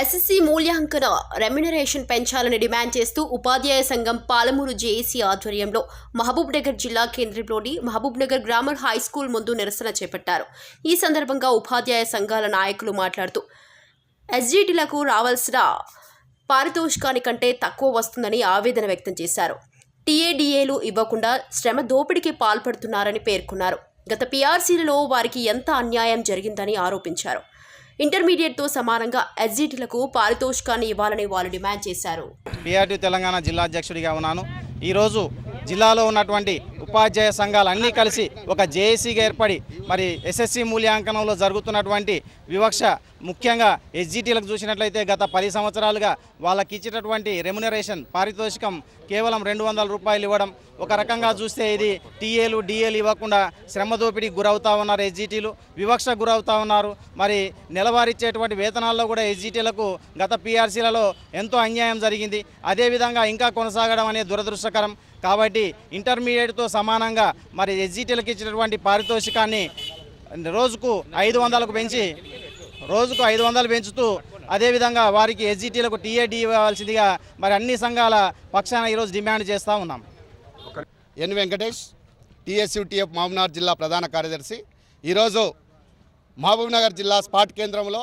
మూల్యాంకన రెమ్యునరేషన్ పెంచాలని డిమాండ్ చేస్తూ ఉపాధ్యాయ సంఘం పాలమూరు జేఏసీ ఆధ్వర్యంలో మహబూబ్ నగర్ జిల్లా కేంద్రంలోని Mahabubnagar grammar high school ముందు నిరసన చేపట్టారు. ఈ సందర్భంగా ఉపాధ్యాయ సంఘాల నాయకులు మాట్లాడుతూ ఎస్జీటీలకు రావాల్సిన పారితోషికానికంటే తక్కువ వస్తుందని ఆవేదన వ్యక్తం చేశారు. టీఏడీఏలు ఇవ్వకుండా శ్రమ దోపిడీకి పాల్పడుతున్నారని పేర్కొన్నారు. గత పీఆర్సీలలో వారికి ఎంత అన్యాయం జరిగిందని ఆరోపించారు. ఇంటర్మీడియట్తో సమానంగా ఎస్జీటీలకు పారితోషికాన్ని ఇవ్వాలని వాళ్ళు డిమాండ్ చేశారు. బీఆర్టీ తెలంగాణ జిల్లా అధ్యక్షుడిగా ఉన్నాను. ఈరోజు జిల్లాలో ఉన్నటువంటి ఉపాధ్యాయ సంఘాలు అన్నీ కలిసి ఒక జేఏసీగా ఏర్పడి మరి ఎస్ఎస్సి మూల్యాంకనంలో జరుగుతున్నటువంటి వివక్ష ముఖ్యంగా ఎస్జిటీలకు చూసినట్లయితే గత పది సంవత్సరాలుగా వాళ్ళకి ఇచ్చేటటువంటి రెమ్యునరేషన్ పారితోషికం కేవలం రెండు వందల రూపాయలు ఇవ్వడం. ఒక రకంగా చూస్తే ఇది టీఏలు డిఏలు ఇవ్వకుండా శ్రమ దోపిడీకి గురవుతా ఉన్నారు ఎస్జిటీలు వివక్ష గురవుతా ఉన్నారు. మరి నెలవారిచ్చేటువంటి వేతనాల్లో కూడా ఎస్జిటీలకు గత పీఆర్సీలలో ఎంతో అన్యాయం జరిగింది. అదేవిధంగా ఇంకా కొనసాగడం అనేది దురదృష్టకరం. కాబట్టి ఇంటర్మీడియట్తో సమానంగా మరి ఎస్జిటీలకు ఇచ్చినటువంటి పారితోషికాన్ని రోజుకు ఐదు వందలకు పెంచి రోజుకు ఐదు వందలు పెంచుతూ అదేవిధంగా వారికి ఎస్జిటీలకు టీఏడి ఇవ్వాల్సిందిగా మరి అన్ని సంఘాల పక్షాన ఈరోజు డిమాండ్ చేస్తూ ఉన్నాం. ఎన్ వెంకటేష్ టీఎస్యూటీఎఫ్ మహబూబ్నగర్ జిల్లా ప్రధాన కార్యదర్శి. ఈరోజు మహబూబ్నగర్ జిల్లా స్పాట్ కేంద్రంలో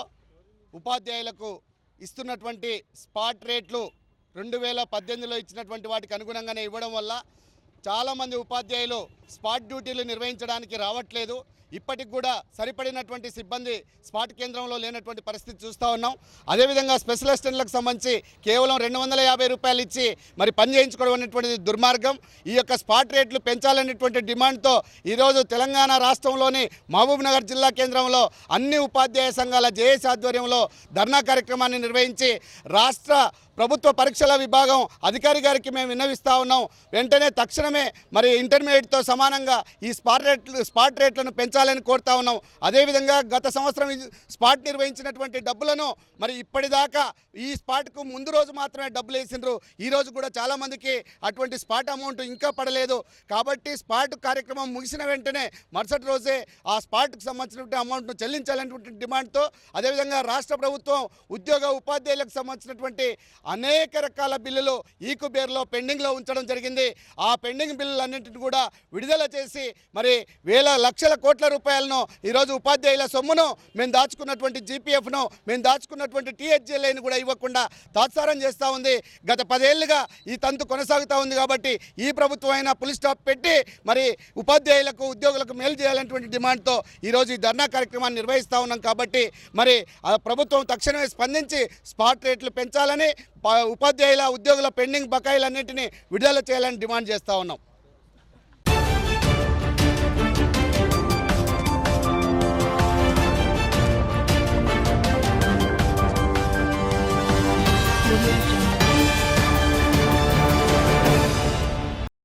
ఉపాధ్యాయులకు ఇస్తున్నటువంటి స్పాట్ రేట్లు రెండు వేల పద్దెనిమిదిలో ఇచ్చినటువంటి వాటికి అనుగుణంగానే ఇవ్వడం వల్ల చాలామంది ఉపాధ్యాయులు స్పాట్ డ్యూటీలు నిర్వహించడానికి రావట్లేదు. ఇప్పటికి కూడా సరిపడినటువంటి సిబ్బంది స్పాట్ కేంద్రంలో లేనటువంటి పరిస్థితి చూస్తూ ఉన్నాం. అదేవిధంగా స్పెషల్ అసిస్టెంట్లకు సంబంధించి కేవలం రెండు వందల యాభై రూపాయలు ఇచ్చి మరి పని చేయించుకోవడం అనేటువంటిది దుర్మార్గం. ఈ యొక్క స్పాట్ రేట్లు పెంచాలనేటువంటి డిమాండ్తో ఈరోజు తెలంగాణ రాష్ట్రంలోని మహబూబ్నగర్ జిల్లా కేంద్రంలో అన్ని ఉపాధ్యాయ సంఘాల జేఏసీ ఆధ్వర్యంలో ధర్నా కార్యక్రమాన్ని నిర్వహించి రాష్ట్ర ప్రభుత్వ పరీక్షల విభాగం అధికారి గారికి మేము విన్నవిస్తూ ఉన్నాం. వెంటనే తక్షణమే మరి ఇంటర్మీడియట్తో సమానంగా ఈ స్పాట్ రేట్లు స్పాట్ రేట్లను పెంచాలని కోరుతా ఉన్నాం. అదేవిధంగా గత సంవత్సరం స్పాట్ నిర్వహించినటువంటి డబ్బులను మరి ఇప్పటిదాకా ఈ స్పాట్కు ముందు రోజు మాత్రమే డబ్బులు వేసిండ్రు. ఈ రోజు కూడా చాలామందికి అటువంటి స్పాట్ అమౌంట్ ఇంకా పడలేదు. కాబట్టి స్పాట్ కార్యక్రమం ముగిసిన వెంటనే మరుసటి రోజే ఆ స్పాట్కు సంబంధించినటువంటి అమౌంట్ను చెల్లించాలనేటువంటి డిమాండ్తో అదేవిధంగా రాష్ట్ర ప్రభుత్వం ఉద్యోగ ఉపాధ్యాయులకు సంబంధించినటువంటి అనేక రకాల బిల్లులు ఈ కుబేర్లో పెండింగ్లో ఉంచడం జరిగింది. ఆ పెండింగ్ బిల్లులన్నింటిని కూడా విడుదల చేసి మరి వేల లక్షల కోట్ల రూపాయలను ఈరోజు ఉపాధ్యాయుల సొమ్మును మేము దాచుకున్నటువంటి జీపీఎఫ్ను మేము దాచుకున్నటువంటి టీహెచ్ఎల్ఐని కూడా ఇవ్వకుండా తాత్సారం చేస్తూ ఉంది. గత పదేళ్ళుగా ఈ తంతు కొనసాగుతూ ఉంది కాబట్టి ఈ ప్రభుత్వం అయినా పులి స్టాప్ పెట్టి మరి ఉపాధ్యాయులకు ఉద్యోగులకు మేలు చేయాలనేటువంటి డిమాండ్తో ఈరోజు ఈ ధర్నా కార్యక్రమాన్ని నిర్వహిస్తూ ఉన్నాం కాబట్టి మరి ఆ ప్రభుత్వం తక్షణమే స్పందించి స్పాట్ రేట్లు పెంచాలని ఉపాధ్యాయుల ఉద్యోగుల పెండింగ్ బకాయిలన్నింటినీ విడుదల చేయాలని డిమాండ్ చేస్తూ ఉన్నాం. Revolution.